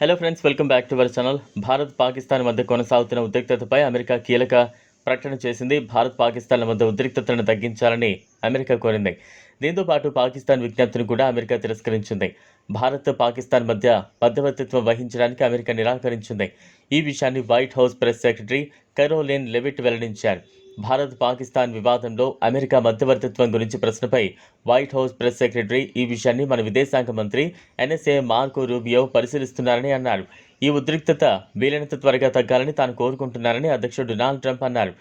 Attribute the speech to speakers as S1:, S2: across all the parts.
S1: Hello friends welcome back to our channel Bharat Pakistan మధ్య కొనసాగుతున్న ఉద్రిక్తతపై America కీలక ప్రకటన చేసింది. భారత్ పాకిస్తాన్ల మధ్య ఉద్రిక్తతను తగ్గించాలని అమెరికా కోరింది. దీంతో పాటు పాకిస్తాన్ విజ్ఞప్తిని కూడా అమెరికా తిరస్కరించింది. భారత్ పాకిస్తాన్ మధ్య మధ్యవర్తిత్వం వహించడానికి అమెరికా నిరాకరించింది. ఈ విషయాన్ని White House press secretary Karoline Leavitt వెల్లడించారు. భారత్ పాకిస్తాన్ వివాదంలో అమెరికా మధ్యవర్తిత్వం గురించి ప్రశ్నపై వైట్ హౌస్ ప్రెస్ సెక్రటరీ ఈ విషయాన్ని మన విదేశాంగ మంత్రి ఎన్ఎస్ఏ మార్కో రూబియో పరిశీలిస్తున్నారని అన్నారు. ఈ ఉద్రిక్తత వీలైనంత త్వరగా తగ్గాలని తాను కోరుకుంటున్నారని అధ్యక్షుడు డొనాల్డ్ ట్రంప్ అన్నారు.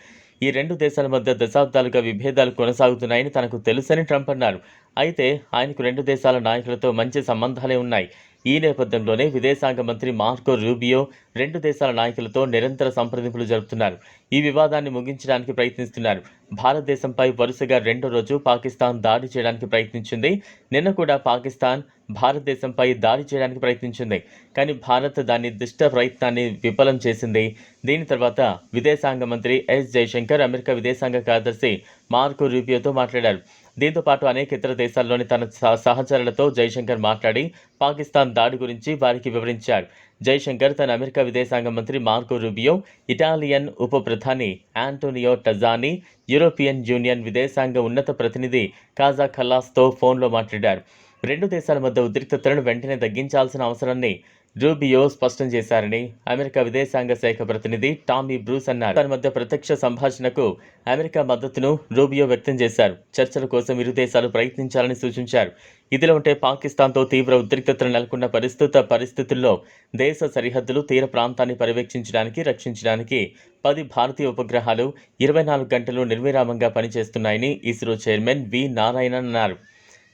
S1: ఈ రెండు దేశాల మధ్య దశాబ్దాలుగా విభేదాలు కొనసాగుతున్నాయని తనకు తెలుసని ట్రంప్ అన్నారు. అయితే ఆయనకు రెండు దేశాల నాయకులతో మంచి సంబంధాలే ఉన్నాయి. ఈ నేపథ్యంలోనే విదేశాంగ మంత్రి మార్కో రూబియో రెండు దేశాల నాయకులతో నిరంతర సంప్రదింపులు జరుపుతున్నారు. ఈ వివాదాన్ని ముగించడానికి ప్రయత్నిస్తున్నారు. భారతదేశంపై వరుసగా రెండో రోజు పాకిస్తాన్ దాడి చేయడానికి ప్రయత్నించింది. నిన్న కూడా పాకిస్తాన్ భారతదేశంపై దాడి చేయడానికి ప్రయత్నించింది. కానీ భారత్ దాని దుష్ట ప్రయత్నాన్ని విఫలం చేసింది. దీని తర్వాత విదేశాంగ మంత్రి ఎస్ జయశంకర్ అమెరికా విదేశాంగ కార్యదర్శి మార్కో రూపియోతో మాట్లాడారు. దీంతో పాటు అనేక ఇతర దేశాల్లోని తన సహ- సహచరులతో జైశంకర్ మాట్లాడి పాకిస్తాన్ దాడి గురించి వారికి వివరించారు. జైశంకర్ తన అమెరికా విదేశాంగ మంత్రి మార్కో రూబియో ఇటాలియన్ ఉప ప్రధాని ఆంటోనియో టజాని యూరోపియన్ యూనియన్ విదేశాంగ ఉన్నత ప్రతినిధి కాజా ఖల్లాస్తో ఫోన్లో మాట్లాడారు. రెండు దేశాల మధ్య ఉద్రిక్తతలను వెంటనే తగ్గించాల్సిన అవసరాన్ని రూబియో స్పష్టం చేశారని అమెరికా విదేశాంగ శాఖ ప్రతినిధి టామీ బ్రూస్ అన్నారు. తన మధ్య ప్రత్యక్ష సంభాషణకు అమెరికా మద్దతును రూబియో వ్యక్తం చేశారు. చర్చల కోసం ఇరు దేశాలు ప్రయత్నించాలని సూచించారు. ఇదిలో ఉంటే పాకిస్తాన్తో తీవ్ర ఉద్రిక్తతలు నెలకొన్న పరిస్థిత పరిస్థితుల్లో దేశ సరిహద్దులు తీర ప్రాంతాన్ని పర్యవేక్షించడానికి రక్షించడానికి పది భారతీయ ఉపగ్రహాలు ఇరవై నాలుగు గంటలు నిర్విరామంగా పనిచేస్తున్నాయని ఇస్రో చైర్మన్ వి నారాయణన్ అన్నారు.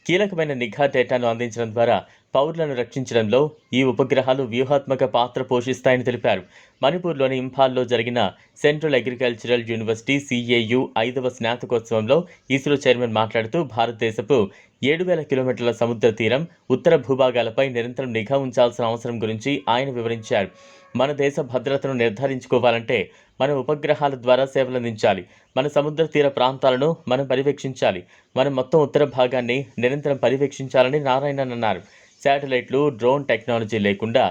S1: కీలకమైన నిఘా డేటాను అందించడం ద్వారా పౌరులను రక్షించడంలో ఈ ఉపగ్రహాలు వ్యూహాత్మక పాత్ర పోషిస్తాయని తెలిపారు. మణిపూర్లోని ఇంఫాల్లో జరిగిన సెంట్రల్ అగ్రికల్చరల్ యూనివర్సిటీ సిఏయు ఐదవ స్నాతకోత్సవంలో ఇస్రో చైర్మన్ మాట్లాడుతూ భారతదేశపు ఏడు వేల కిలోమీటర్ల సముద్ర తీరం ఉత్తర భూభాగాలపై నిరంతరం నిఘా ఉంచాల్సిన అవసరం గురించి ఆయన వివరించారు. మన దేశ భద్రతను నిర్ధారించుకోవాలంటే మన ఉపగ్రహాల ద్వారా సేవలందించాలి. మన సముద్ర తీర ప్రాంతాలను మనం పర్యవేక్షించాలి. మనం మొత్తం ఉత్తర భాగాన్ని నిరంతరం పర్యవేక్షించాలని నారాయణన్ అన్నారు. శాటిలైట్లు డ్రోన్ టెక్నాలజీ లేకుండా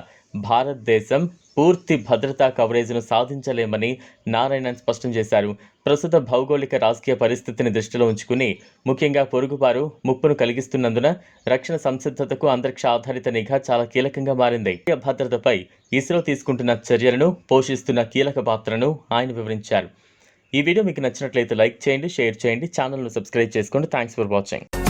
S1: భారతదేశం పూర్తి భద్రతా కవరేజ్ను సాధించలేమని నారాయణన్ స్పష్టం చేశారు. ప్రస్తుత భౌగోళిక రాజకీయ పరిస్థితిని దృష్టిలో ఉంచుకుని ముఖ్యంగా పొరుగుబారు ముప్పును కలిగిస్తున్నందున రక్షణ సంసిద్ధతకు అంతరిక్ష ఆధారిత నిఘా చాలా కీలకంగా మారింది. భద్రతపై ఇస్రో తీసుకుంటున్న చర్యలను పోషిస్తున్న కీలక పాత్రను ఆయన వివరించారు. ఈ వీడియో మీకు నచ్చినట్లయితే లైక్ చేయండి షేర్ చేయండి ఛానల్ను సబ్స్క్రైబ్ చేసుకోండి. Thanks for watching.